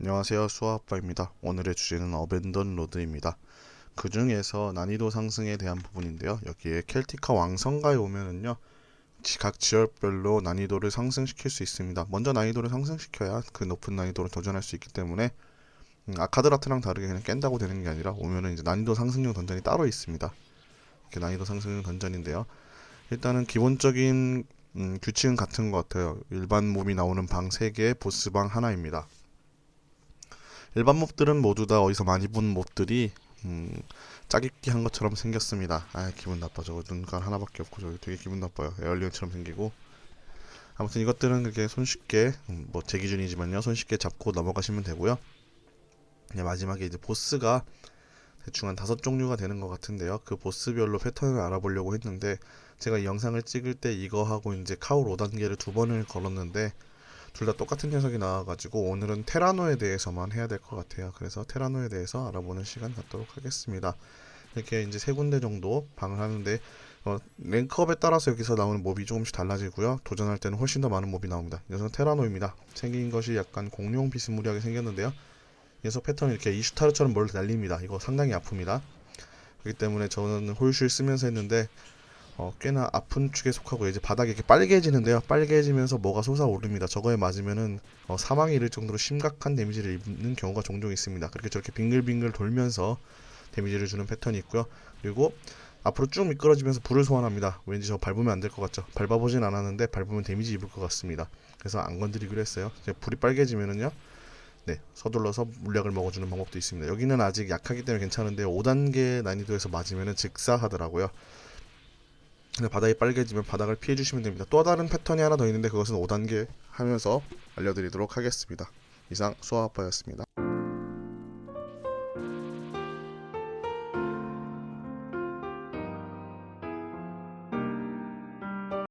안녕하세요. 수아아빠입니다. 오늘의 주제는 어벤던 로드입니다. 그 중에서 난이도 상승에 대한 부분인데요. 여기에 켈티카 왕성가에 오면은요 지- 각 지역별로 난이도를 상승시킬 수 있습니다. 먼저 난이도를 상승시켜야 그 높은 난이도를 도전할 수 있기 때문에 음, 아카드라트랑 다르게 그냥 깬다고 되는 게 아니라 오면은 이제 난이도 상승용 던전이 따로 있습니다. 이렇게 난이도 상승용 던전인데요. 일단은 기본적인 음, 규칙은 같은 것 같아요. 일반 몹이 나오는 방 3개 보스방 하나입니다 일반 몹들은 모두 다 어디서 많이 본 몹들이 음, 짜깁기 한 것처럼 생겼습니다. 아 기분 나빠 저거 눈깔 하나밖에 없고 저기 되게 기분 나빠요. 에얼리언처럼 생기고 아무튼 이것들은 그게 손쉽게 음, 뭐제 기준이지만요 손쉽게 잡고 넘어가시면 되고요. 마지막에 이제 보스가 대충 한 다섯 종류가 되는 것 같은데요. 그 보스별로 패턴을 알아보려고 했는데 제가 이 영상을 찍을 때 이거 하고 이제 카울 5단계를 두 번을 걸었는데 둘 다 똑같은 녀석이 나와가지고 오늘은 테라노에 대해서만 해야 될 것 같아요. 그래서 테라노에 대해서 알아보는 시간 갖도록 하겠습니다. 이렇게 이제 세 군데 정도 방을 하는데 어, 랭크업에 따라서 여기서 나오는 몹이 조금씩 달라지고요. 도전할 때는 훨씬 더 많은 몹이 나옵니다. 이 녀석은 테라노입니다. 생긴 것이 약간 공룡 비스무리하게 생겼는데요. 이 녀석 패턴이 이렇게 이슈타르처럼 뭘 날립니다. 이거 상당히 아픕니다. 그렇기 때문에 저는 홀실 쓰면서 했는데 어, 꽤나 아픈 축에 속하고 이제 바닥이 이렇게 빨개지는데요. 빨개지면서 뭐가 솟아오릅니다. 저거에 맞으면은 어, 사망에 이를 정도로 심각한 데미지를 입는 경우가 종종 있습니다. 그렇게 저렇게 빙글빙글 돌면서 데미지를 주는 패턴이 있고요. 그리고 앞으로 쭉 미끄러지면서 불을 소환합니다. 왠지 저 밟으면 안 될 것 같죠? 밟아보진 않았는데 밟으면 데미지 입을 것 같습니다. 그래서 안 건드리기로 했어요. 불이 빨개지면은요. 네, 서둘러서 물약을 먹어주는 방법도 있습니다. 여기는 아직 약하기 때문에 괜찮은데 5단계 난이도에서 맞으면은 즉사하더라고요. 바닥이 빨개지면 바닥을 피해 주시면 됩니다. 또 다른 패턴이 하나 더 있는데 그것은 5단계 하면서 알려드리도록 하겠습니다. 이상 수아아빠였습니다.